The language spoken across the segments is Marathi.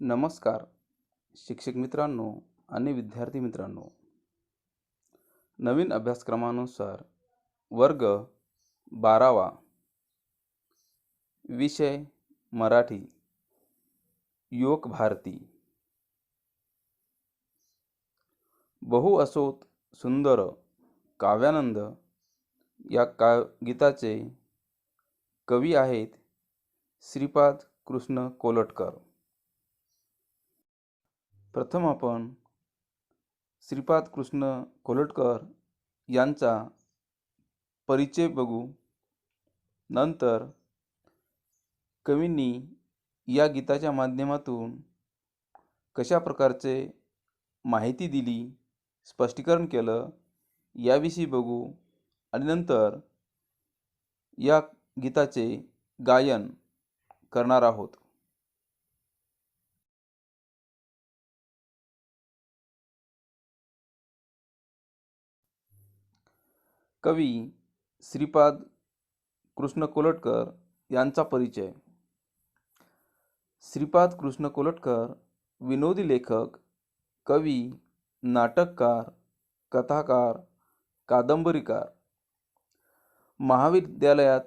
नमस्कार शिक्षक मित्रांनो आणि विद्यार्थी मित्रांनो. नवीन अभ्यासक्रमानुसार वर्ग बारावा विषय मराठी युवक भारती. बहु असोत सुंदर काव्यानंद या का गीताचे कवी आहेत श्रीपाद कृष्ण कोलटकर. प्रथम आपण श्रीपाद कृष्ण कोलटकर यांचा परिचय बघू. नंतर कवींनी या गीताच्या माध्यमातून कशा प्रकारचे माहिती दिली स्पष्टीकरण केलं याविषयी बघू आणि नंतर या गीताचे गायन करणार आहोत. कवी श्रीपाद कृष्ण कोलटकर यांचा परिचय. श्रीपाद कृष्ण कोलटकर विनोदी लेखक कवी नाटककार कथाकार कादंबरीकार. महाविद्यालयात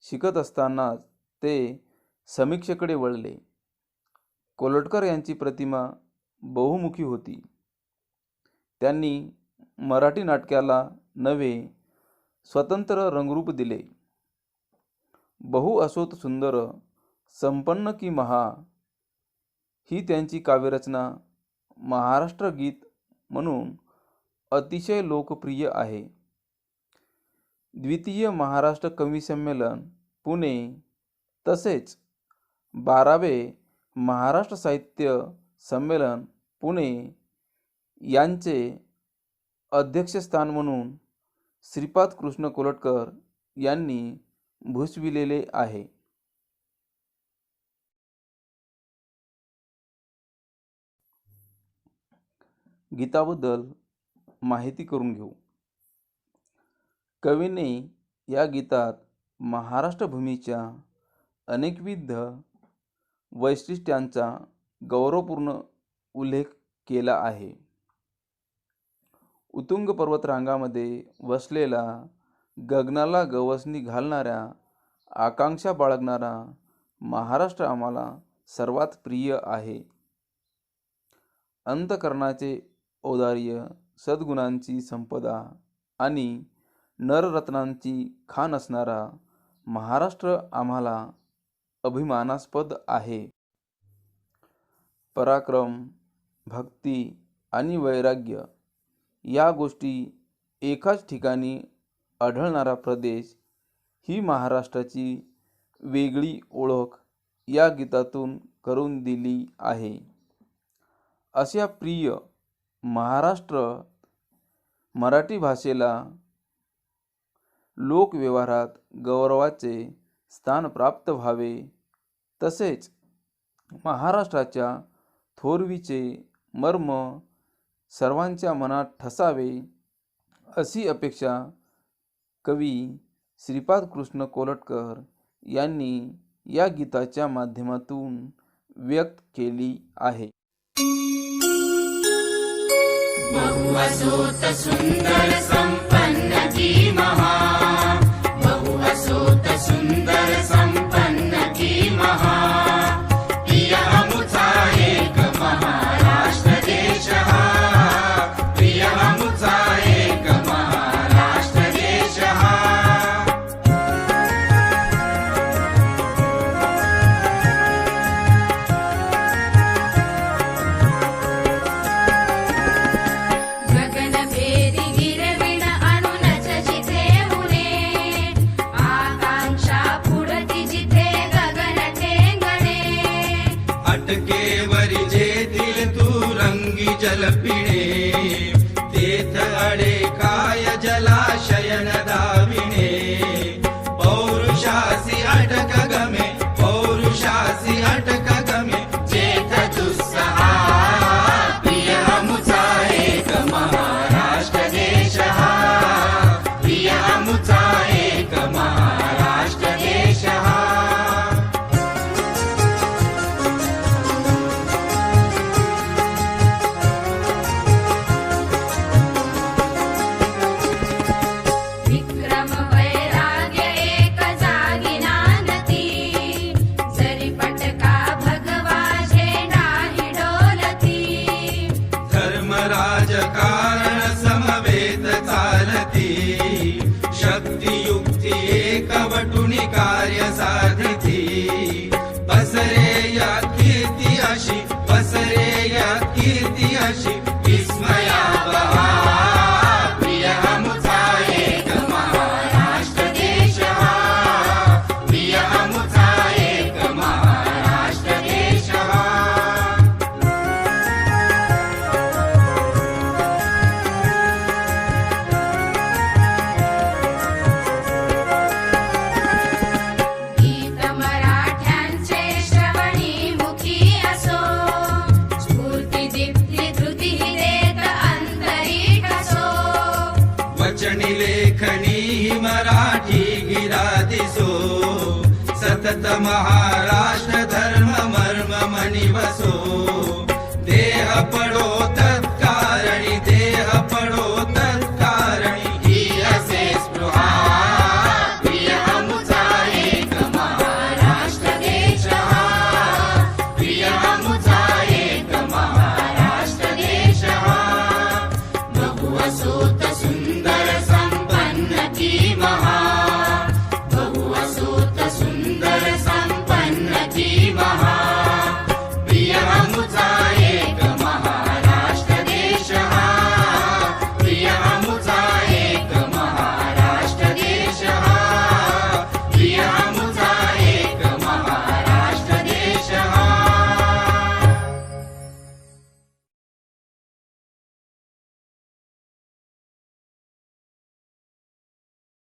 शिकत असतानाच ते समीक्षेकडे वळले. कोलटकर यांची प्रतिमा बहुमुखी होती. त्यांनी मराठी नाटकाला नवे स्वतंत्र रंगरूप दिले. बहु असोत सुंदर संपन्न की महा ही त्यांची काव्यरचना महाराष्ट्र गीत म्हणून अतिशय लोकप्रिय आहे. द्वितीय महाराष्ट्र कवी संमेलन पुणे. तसेच बारावे महाराष्ट्र साहित्य संमेलन पुणे यांचे अध्यक्षस्थान म्हणून श्रीपाद कृष्ण कोलटकर यांनी भूषविलेले आहे. गीताबद्दल माहिती करून घेऊ. कवीने या गीतात महाराष्ट्रभूमीच्या अनेकविध वैशिष्ट्यांचा गौरवपूर्ण उल्लेख केला आहे. उतुंग पर्वतरांगामध्ये वसलेला गगनाला गवसणी घालणाऱ्या आकांक्षा बाळगणारा महाराष्ट्र आम्हाला सर्वात प्रिय आहे. अंतकरणाचे औदार्य सद्गुणांची संपदा आणि नररत्नांची खाण असणारा महाराष्ट्र आम्हाला अभिमानास्पद आहे. पराक्रम भक्ती आणि वैराग्य या गोष्टी एकाच ठिकाणी आढळणारा प्रदेश ही महाराष्ट्राची वेगळी ओळख या गीतातून करून दिली आहे. अशा प्रिय महाराष्ट्र मराठी भाषेला लोकव्यवहारात गौरवाचे स्थान प्राप्त व्हावे तसेच महाराष्ट्राच्या थोरवीचे मर्म सर्वांच्या मनात ठसावे अशी अपेक्षा कवी श्रीपाद कृष्ण कोलटकर यांनी या गीताच्या माध्यमातून व्यक्त केली आहे. सुंदर संपन्न महा सुंदर महाराष्ट्र धर्म मर्म मणिवसो